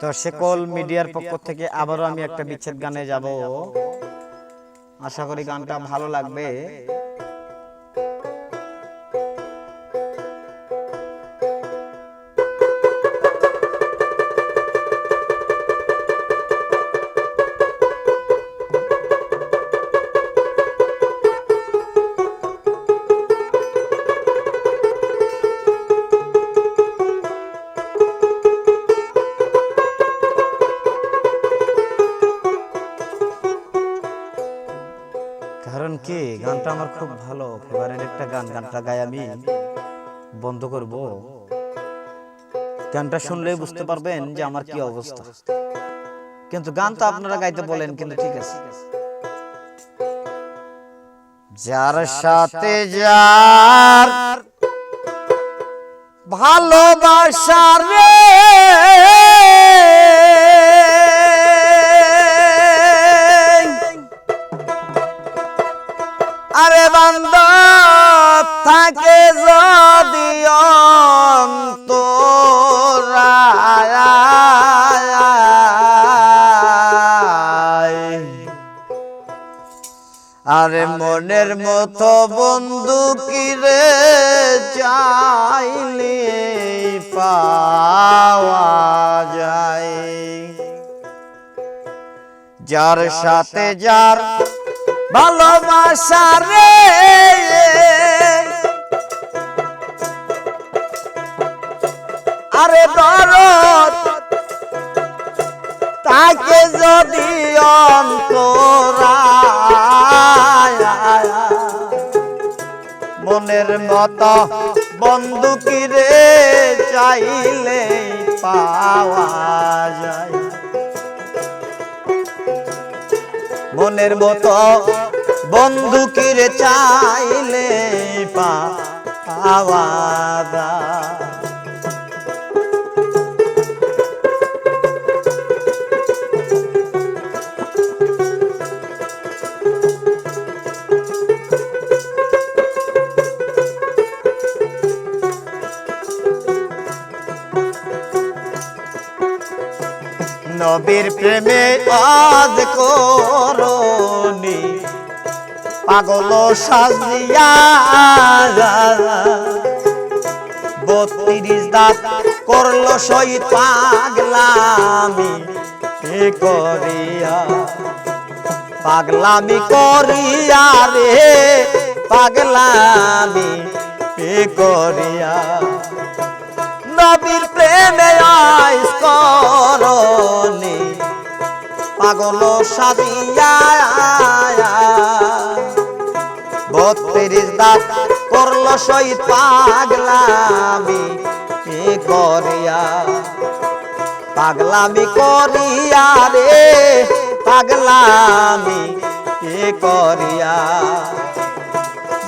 তো সেকল মিডিয়ার পক্ষ থেকে আবারও আমি একটা বিচ্ছেদ গানে যাব। আশা করি গানটা ভালো লাগবে। কি? গানটা আমার খুব ভালো। ফেভারিট একটা গান। গানটা গাই আমি। বন্ধ করব। গানটা শুনলেই বুঝতে পারবেন যে আমার কি অবস্থা। কিন্তু গান তো আপনারা গাইতে বলেন, কিন্তু ঠিক আছে। যার সাথে যার ভালোবাসা রে আরে বান্দ থাকে যদি অন্তরায় আরে মনের মতো বন্ধু কি রে চাইলে পাওয়া যায়। যার সাথে যার ভালোবাসা রে। আরে দরদ, তাকে যদি মনের মতো বন্দুকি রে চাইলে পাওয়া যায়। মনের মতো বন্দুকির চাইলে পাওয়া। নবীর প্রেমে আজ করনি পাগল সাজিয়া বত্রিশ দাঁত করল সহিত পাগলামি করিয়া? পাগলামি করিয়া রে, পাগলামি করিয়া? নবীর প্রেমে আইস করনি, পাগল সাদিয়া বত্রিশ দাঁত করল সহিত পাগলামি। করিয়া? পাগলামি করিয়া রে, পাগলামি করিয়া?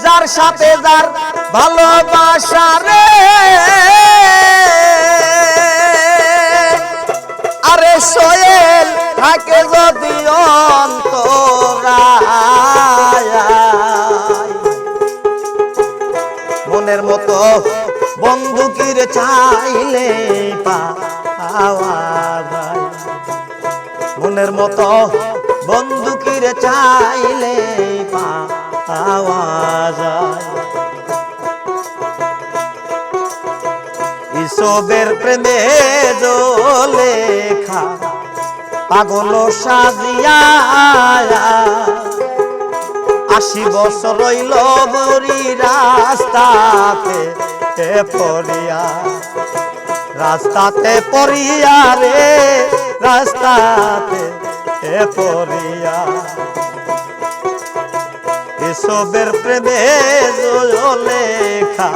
যার সাথে যার ভালোবাসা রে, আরে সোয়েল থাকে যদি অন্তরায় বন্দুকির চাইলে পাওয়া মনের মতো বন্দুকির চাইলে পাওয়া ইসবের প্রেমে লেখা পাগল সাজিয়া আশি বছর রইল বুড়ি রাস্তাতে এ পড়িয়া, রাস্তাতে পড়িয়া রে, রাস্তাতে পড়িয়া। এসবের প্রেমে লেখা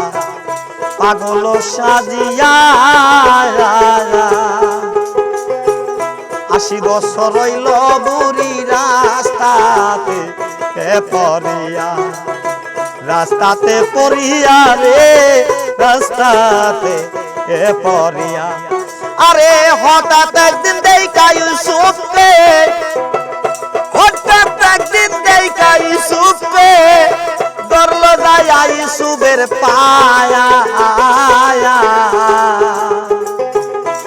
পাগল সাজিয়া, আশি বছর রইল বুড়ি রাস্তাতে পড়িয়া রাস্তাতে পড়িয়া রে রাস্তাতে এ পড়িয়া। আরে হঠাৎ একদিন দেই কায়ু সুপে হঠাৎ একদিন দেই কায়ু সুপে দরল যায় আইসুবের পায়া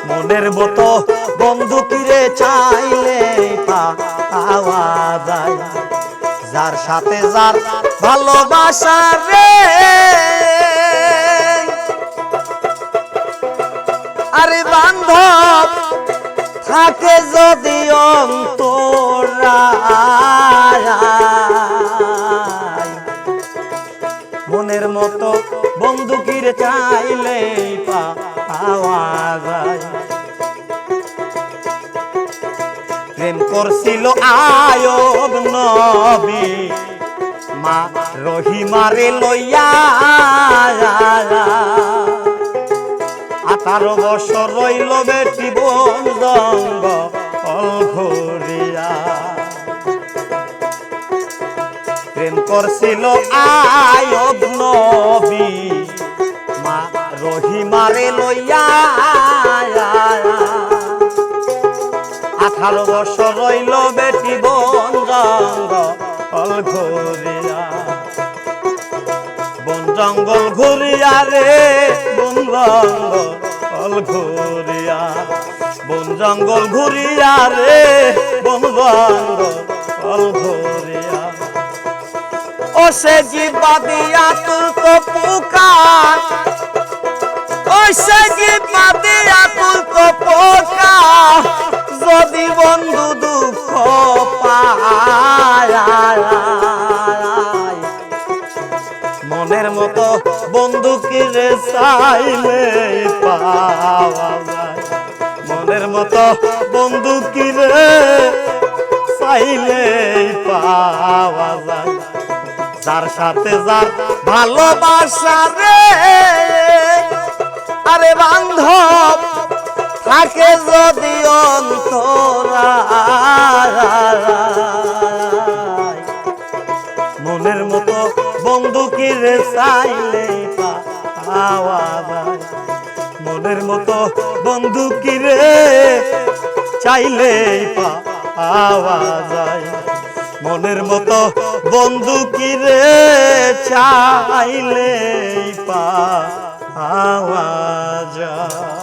মনের মতো বন্ধু কিরে চাইলে পাওয়া যায়। যার সাথে যার ভালোবাসা রে মতো বন্ধুকির চাইলে পাওয়া যায়। প্রেম করছিল আয়ব নবী, মা রহিমারে লইয়া আঠারো বছর রইল বেটি বন্ধঙ্গ ঘরিয়া। প্রেম করছিল আয়ব নবী। মা রহিমারে লইয়া আঠারো বছর রইল বেটি বন্ধঙ্গ ঘরিয়া। বন জঙ্গল ঘুরিয়া রে, বন জঙ্গল ঘুরিয়া। বন জঙ্গল ঘুরিয়া রে, বন জঙ্গল ঘুরিয়া। সে জীবা দিয়া তুল তো পুকার। ও সে জীবা দিয়া তুল তো পোকা যদি বন্ধু দুঃখ মনের মতো বন্ধু কিরে চাইলে পাওয়া যায়। মনের মতো বন্ধু কিরে চাইলে পাওয়া যায়। যার সাথে যার ভালোবাসা রে। আরে বান্ধব, থাকে যদি অন্তরায়। মনের মতো বন্ধু কিরে চাইলে মনের মতো বন্ধু কিরে চাইলে পাওয়া যায়। মনের মতো বন্ধু কিরে চাইলে পা আওয়া যায়?